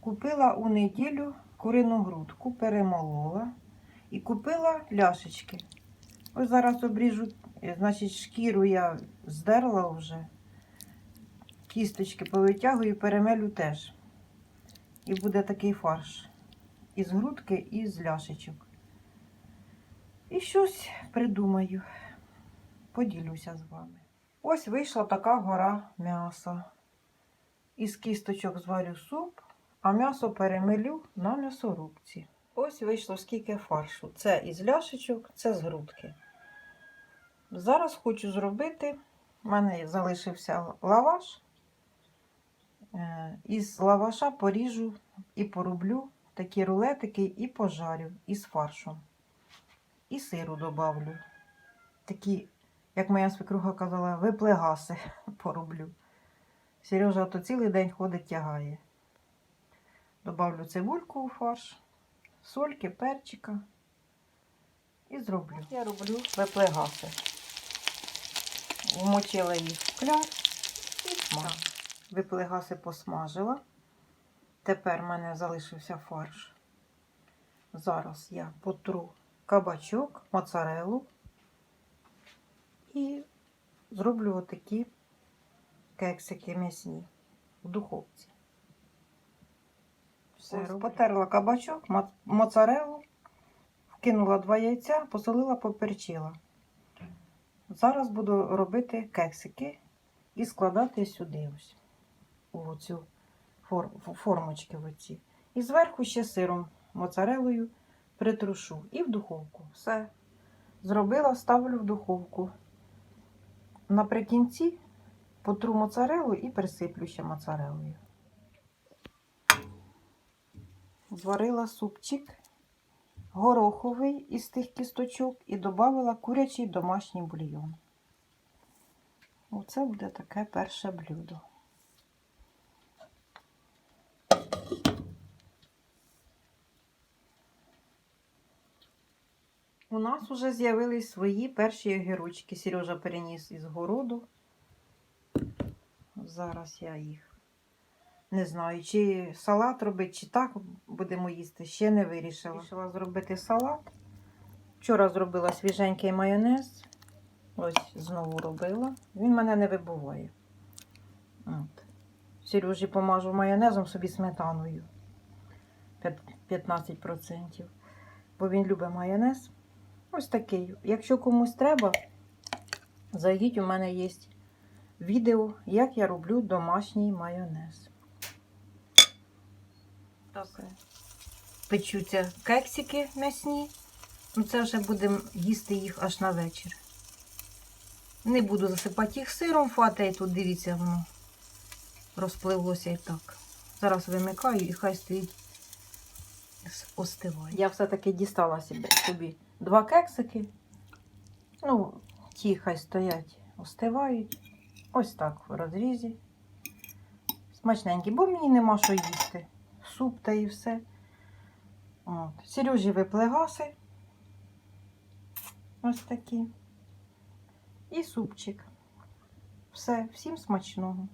Купила у неділю курину грудку, перемолола і купила ляшечки. Ось зараз обріжу, е, значить, шкіру я здерла вже. Кісточки повитягую, перемелю теж. І буде такий фарш. Із грудки і з ляшечок. І щось придумаю. Поділюся з вами. Ось вийшла така гора м'яса. Із кісточок зварю суп, а м'ясо перемелю на м'ясорубці. Ось вийшло скільки фаршу. Це із ляшечок, це з грудки. Зараз хочу зробити. У мене залишився лаваш. Е, Із лаваша поріжу і порублю такі рулетики і пожарю із фаршем. І сиру добавлю. Такі, як моя свекруга казала, виплегаси пороблю. Сережа то цілий день ходить, тягає. Добавлю цибульку у фарш, сольки, перчика і зроблю. Я роблю виплегаси. Вмочила їх в кляр і смажу. Виплегаси посмажила. Тепер в мене залишився фарш. Зараз я потру кабачок, моцарелу і зроблю отакі кексики м'ясні в духовці. Все, роблю. потерла кабачок, мо- моцарелу, вкинула два яйця, посолила, поперчила. Зараз буду робити кексики і складати сюди ось у цю фор- формочки в оці. І зверху ще сиром моцарелою притрушу і в духовку. Все. Зробила, ставлю в духовку. Наприкінці потру моцарелу і присиплю ще моцарелою. Зварила супчик гороховий із тих кісточок і додала курячий домашній бульйон. Оце буде таке перше блюдо. У нас вже з'явились свої перші огірочки. Сережа переніс із городу. Зараз я їх не знаю, чи салат робити, чи так будемо їсти. Ще не вирішила. Вирішила зробити салат. Вчора зробила свіженький майонез. Ось знову робила. Він мене не вибуває. От. Сережі помажу майонезом собі сметаною. 15%. Бо він любить майонез. Ось такий. Якщо комусь треба, зайдіть, у мене є відео, як я роблю домашній майонез. Так. Печуться кексики м'ясні. Ну, це вже будемо їсти їх аж на вечір. Не буду засипати їх сиром, фатає тут, дивіться, воно розпливлося і так. Зараз вимикаю і хай стоїть остиває. Я все-таки дістала собі два кексики. Ну, ті хай стоять, остивають. Ось так в розрізі. Смачненькі, бо мені нема що їсти. Суп та і все. От. Сережі виплегаси. Ось такі. І супчик. Все, всім смачного.